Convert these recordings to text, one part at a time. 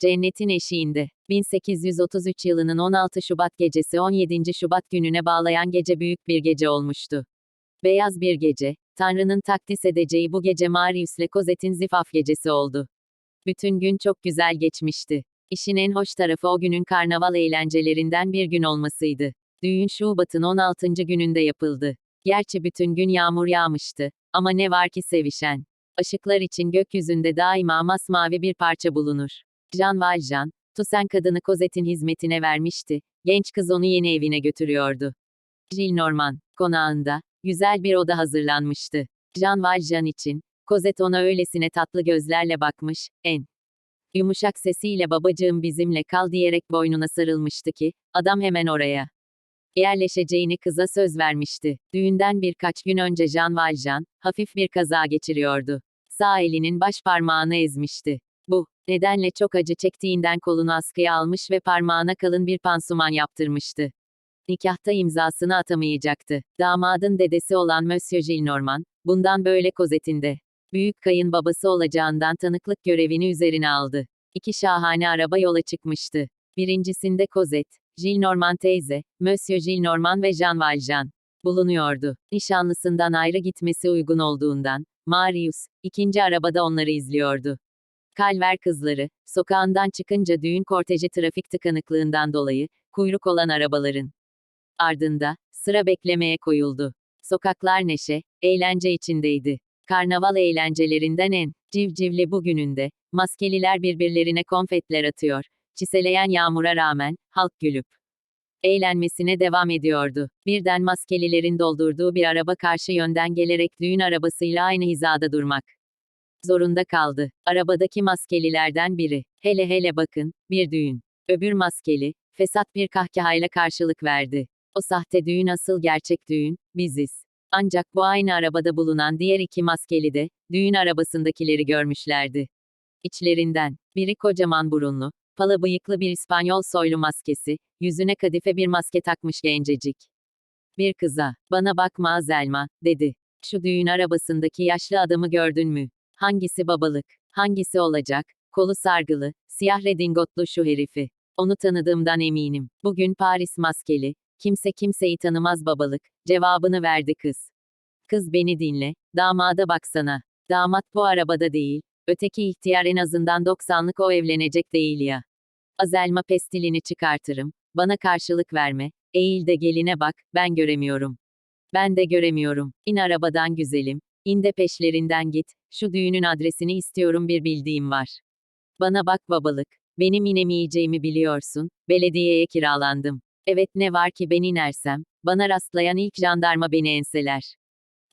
Cennetin eşiğinde. 1833 yılının 16 Şubat gecesi 17. Şubat gününe bağlayan gece büyük bir gece olmuştu. Beyaz bir gece, Tanrı'nın takdis edeceği bu gece Marius'le Cosette'in zifaf gecesi oldu. Bütün gün çok güzel geçmişti. İşin en hoş tarafı o günün karnaval eğlencelerinden bir gün olmasıydı. Düğün Şubat'ın 16. gününde yapıldı. Gerçi bütün gün yağmur yağmıştı. Ama ne var ki sevişen. Işıklar için gökyüzünde daima masmavi bir parça bulunur. Jean Valjean, Toussaint kadını Cosette'in hizmetine vermişti. Genç kız onu yeni evine götürüyordu. Gillenormand, konağında, güzel bir oda hazırlanmıştı. Jean Valjean için, Cosette ona öylesine tatlı gözlerle bakmış, en yumuşak sesiyle babacığım bizimle kal diyerek boynuna sarılmıştı ki, adam hemen oraya yerleşeceğini kıza söz vermişti. Düğünden birkaç gün önce Jean Valjean, hafif bir kaza geçiriyordu. Sağ elinin baş parmağını ezmişti. Bu, nedenle çok acı çektiğinden kolunu askıya almış ve parmağına kalın bir pansuman yaptırmıştı. Nikahta imzasını atamayacaktı. Damadın dedesi olan Monsieur Gillenormand, bundan böyle kozetinde. Büyük kayın babası olacağından tanıklık görevini üzerine aldı. İki şahane araba yola çıkmıştı. Birincisinde Cosette, Gillenormand teyze, Monsieur Gillenormand ve Jean Valjean bulunuyordu. Nişanlısından ayrı gitmesi uygun olduğundan, Marius, ikinci arabada onları izliyordu. Kalver kızları, sokağından çıkınca düğün korteji trafik tıkanıklığından dolayı, kuyruk olan arabaların ardında, sıra beklemeye koyuldu. Sokaklar neşe, eğlence içindeydi. Karnaval eğlencelerinden en civcivli bugününde, maskeliler birbirlerine konfetler atıyor. Çiseleyen yağmura rağmen, halk gülüp eğlenmesine devam ediyordu. Birden maskelilerin doldurduğu bir araba karşı yönden gelerek düğün arabasıyla aynı hizada durmak zorunda kaldı. Arabadaki maskelilerden biri, hele hele bakın, bir düğün. Öbür maskeli, fesat bir kahkahayla karşılık verdi. O sahte düğün asıl gerçek düğün, biziz. Ancak bu aynı arabada bulunan diğer iki maskeli de, düğün arabasındakileri görmüşlerdi. İçlerinden, biri kocaman burunlu, pala bıyıklı bir İspanyol soylu maskesi, yüzüne kadife bir maske takmış gencecik. Bir kıza, bana bakma Zelma, dedi. Şu düğün arabasındaki yaşlı adamı gördün mü? Hangisi babalık, hangisi olacak? Kolu sargılı, siyah redingotlu şu herifi. Onu tanıdığımdan eminim. Bugün Paris maskeli, kimse kimseyi tanımaz babalık, cevabını verdi kız. Kız beni dinle, damada baksana. Damat bu arabada değil, öteki ihtiyar en azından 90'lık o evlenecek değil ya. Azelma pestilini çıkartırım, bana karşılık verme, eğil de geline bak, ben göremiyorum. Ben de göremiyorum, İn arabadan güzelim, in de peşlerinden git, şu düğünün adresini istiyorum bir bildiğim var. Bana bak babalık, benim inemeyeceğimi biliyorsun, belediyeye kiralandım. Evet ne var ki ben inersem, bana rastlayan ilk jandarma beni enseler.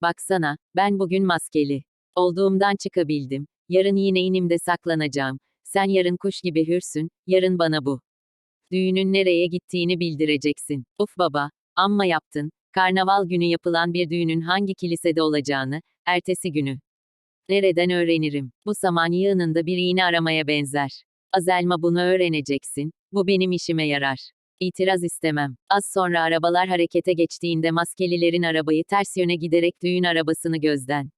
Baksana, ben bugün maskeli. Olduğumdan çıkabildim. Yarın yine inimde saklanacağım. Sen yarın kuş gibi hürsün, yarın bana bu. Düğünün nereye gittiğini bildireceksin. Uf baba, amma yaptın. Karnaval günü yapılan bir düğünün hangi kilisede olacağını, ertesi günü. Nereden öğrenirim? Bu saman yığınında bir iğne aramaya benzer. Azelma bunu öğreneceksin. Bu benim işime yarar. İtiraz istemem. Az sonra arabalar harekete geçtiğinde maskelilerin arabayı ters yöne giderek düğün arabasını gözden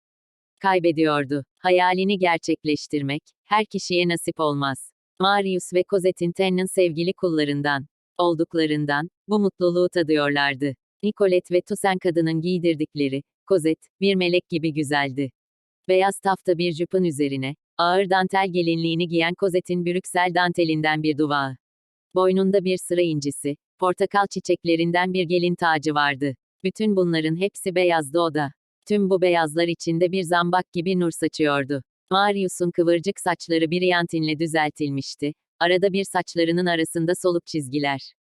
kaybediyordu. Hayalini gerçekleştirmek, her kişiye nasip olmaz. Marius ve Cosette'in Tennant sevgili kullarından olduklarından, bu mutluluğu tadıyorlardı. Nicolette ve Toussaint kadının giydirdikleri, Cosette, bir melek gibi güzeldi. Beyaz tafta bir jupun üzerine, ağır dantel gelinliğini giyen Cosette'in Brüksel dantelinden bir duvağı. Boynunda bir sıra incisi, portakal çiçeklerinden bir gelin tacı vardı. Bütün bunların hepsi beyazdı o da. Tüm bu beyazlar içinde bir zambak gibi nur saçıyordu. Marius'un kıvırcık saçları briyantinle düzeltilmişti. Arada bir saçlarının arasında soluk çizgiler.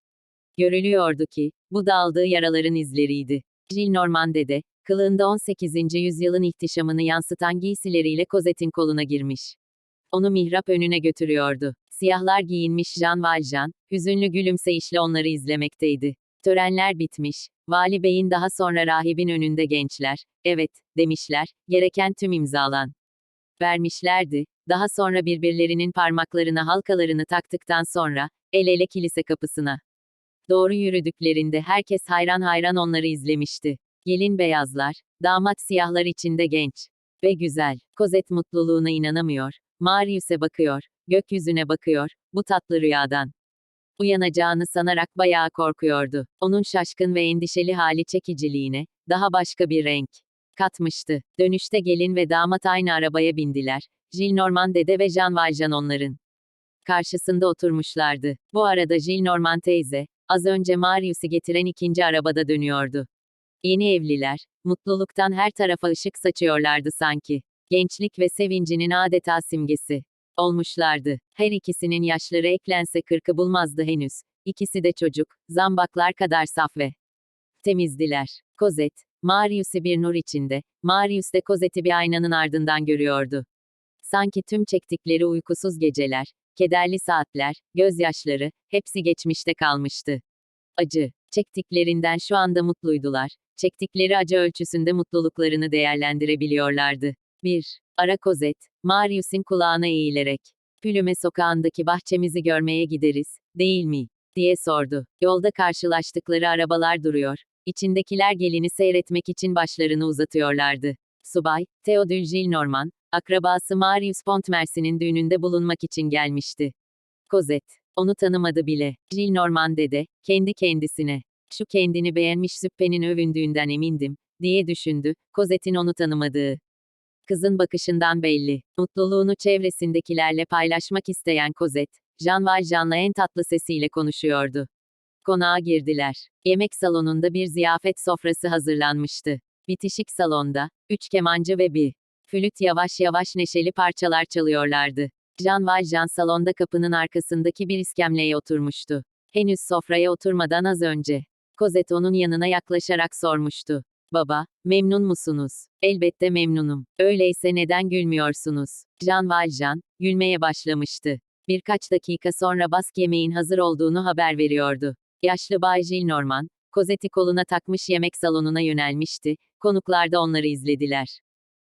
Görülüyordu ki, bu daldığı yaraların izleriydi. Gillenormand de, kılığında 18. yüzyılın ihtişamını yansıtan giysileriyle Cosette'in koluna girmiş. Onu mihrap önüne götürüyordu. Siyahlar giyinmiş Jean Valjean, hüzünlü gülümseyişle onları izlemekteydi. Törenler bitmiş, Vali Bey'in daha sonra rahibin önünde gençler, evet, demişler, gereken tüm imzalan. Vermişlerdi, daha sonra birbirlerinin parmaklarına halkalarını taktıktan sonra, el ele kilise kapısına. Doğru yürüdüklerinde herkes hayran hayran onları izlemişti. Gelin beyazlar, damat siyahlar içinde genç ve güzel. Kozet mutluluğuna inanamıyor. Marius'e bakıyor, gökyüzüne bakıyor, bu tatlı rüyadan. Uyanacağını sanarak bayağı korkuyordu. Onun şaşkın ve endişeli hali çekiciliğine, daha başka bir renk katmıştı. Dönüşte gelin ve damat aynı arabaya bindiler. Gilles dede ve Jean Valjean onların karşısında oturmuşlardı. Bu arada Gilles teyze, az önce Marius'u getiren ikinci arabada dönüyordu. Yeni evliler, mutluluktan her tarafa ışık saçıyorlardı sanki. Gençlik ve sevincinin adeta simgesi olmuşlardı. Her ikisinin yaşları eklense kırkı bulmazdı henüz. İkisi de çocuk, zambaklar kadar saf ve temizdiler. Kozet, Marius'u bir nur içinde, Marius de Cosette'i bir aynanın ardından görüyordu. Sanki tüm çektikleri uykusuz geceler, kederli saatler, gözyaşları, hepsi geçmişte kalmıştı. Acı, çektiklerinden şu anda mutluydular. Çektikleri acı ölçüsünde mutluluklarını değerlendirebiliyorlardı. 1. Ara Kozet, Marius'in kulağına eğilerek. Pülüme sokağındaki bahçemizi görmeye gideriz, değil mi? diye sordu. Yolda karşılaştıkları arabalar duruyor. İçindekiler gelini seyretmek için başlarını uzatıyorlardı. Subay, Theodule Gillenormand, akrabası Marius Pontmercy'nin düğününde bulunmak için gelmişti. Cosette, onu tanımadı bile. Gillenormand dede, kendi kendisine. Şu kendini beğenmiş züppenin övündüğünden emindim, diye düşündü, Cosette'in onu tanımadığı. Kızın bakışından belli. Mutluluğunu çevresindekilerle paylaşmak isteyen Cosette, Jean Valjean'la en tatlı sesiyle konuşuyordu. Konağa girdiler. Yemek salonunda bir ziyafet sofrası hazırlanmıştı. Bitişik salonda, üç kemancı ve bir flüt yavaş yavaş neşeli parçalar çalıyorlardı. Jean Valjean salonda kapının arkasındaki bir iskemleye oturmuştu. Henüz sofraya oturmadan az önce. Cosette onun yanına yaklaşarak sormuştu. Baba, memnun musunuz? Elbette memnunum. Öyleyse neden gülmüyorsunuz? Jean Valjean, gülmeye başlamıştı. Birkaç dakika sonra bask yemeğin hazır olduğunu haber veriyordu. Yaşlı Bay Gillenormand, Cosette'i koluna takmış yemek salonuna yönelmişti. Konuklar da onları izlediler.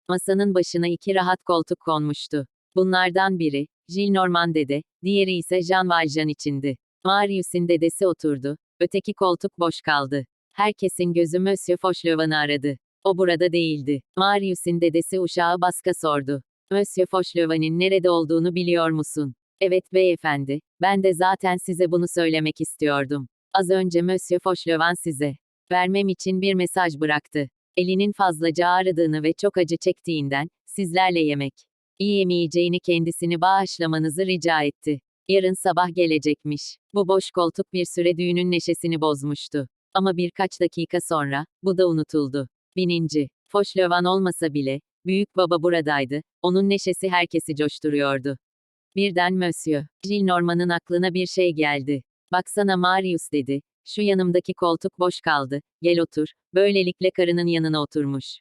Masanın başına iki rahat koltuk konmuştu. Bunlardan biri, Gillenormand dede, diğeri ise Jean Valjean içindi. Marius'in dedesi oturdu, öteki koltuk boş kaldı. Herkesin gözü Monsieur Fauchelevent'ı aradı. O burada değildi. Marius'in dedesi uşağı baska sordu. Monsieur Fauchelevent'in nerede olduğunu biliyor musun? Evet beyefendi, ben de zaten size bunu söylemek istiyordum. Az önce Monsieur Fauchelevent size vermem için bir mesaj bıraktı. Elinin fazlaca ağrıdığını ve çok acı çektiğinden, sizlerle yemek yiyemeyeceğini kendisini bağışlamanızı rica etti. Yarın sabah gelecekmiş. Bu boş koltuk bir süre düğünün neşesini bozmuştu. Ama birkaç dakika sonra, bu da unutuldu. Bininci, Fauchelevent olmasa bile, büyük baba buradaydı, onun neşesi herkesi coşturuyordu. Birden Monsieur, Gillenormand'ın aklına bir şey geldi. Baksana Marius dedi. Şu yanımdaki koltuk boş kaldı. Gel otur. Böylelikle karının yanına oturmuş.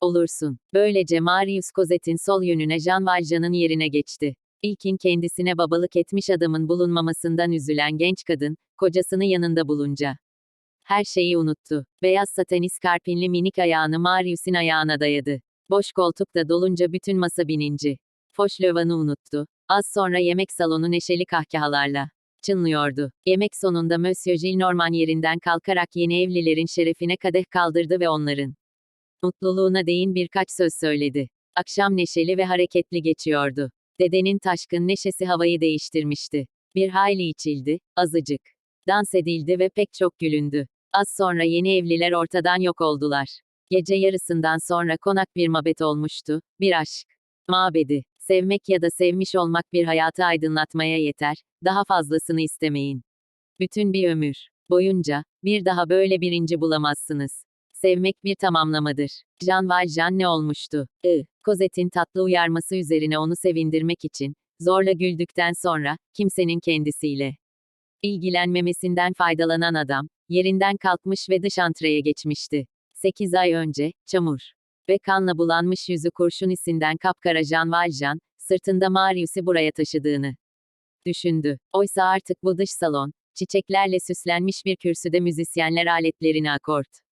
Olursun. Böylece Marius Cosette'in sol yönüne Jean Valjean'ın yerine geçti. İlkin kendisine babalık etmiş adamın bulunmamasından üzülen genç kadın, kocasını yanında bulunca. Her şeyi unuttu. Beyaz saten iskarpinli minik ayağını Marius'in ayağına dayadı. Boş koltukta dolunca bütün masa bininci. Foşlövan'ı unuttu. Az sonra yemek salonu neşeli kahkahalarla çınlıyordu. Yemek sonunda Monsieur Gillenormand yerinden kalkarak yeni evlilerin şerefine kadeh kaldırdı ve onların mutluluğuna değin birkaç söz söyledi. Akşam neşeli ve hareketli geçiyordu. Dedenin taşkın neşesi havayı değiştirmişti. Bir hayli içildi, azıcık. Dans edildi ve pek çok gülündü. Az sonra yeni evliler ortadan yok oldular. Gece yarısından sonra konak bir mabet olmuştu, bir aşk. Mabedi. Sevmek ya da sevmiş olmak bir hayatı aydınlatmaya yeter, daha fazlasını istemeyin. Bütün bir ömür boyunca, bir daha böyle birinci bulamazsınız. Sevmek bir tamamlamadır. Jean Valjean ne olmuştu? I. Cosette'in tatlı uyarması üzerine onu sevindirmek için, zorla güldükten sonra, kimsenin kendisiyle ilgilenmemesinden faydalanan adam, yerinden kalkmış ve dış antreye geçmişti. 8 ay önce, çamur ve kanla bulanmış yüzü kurşun isinden kapkara Jean Valjean, sırtında Marius'u buraya taşıdığını düşündü. Oysa artık bu dış salon, çiçeklerle süslenmiş bir kürsüde müzisyenler aletlerini akort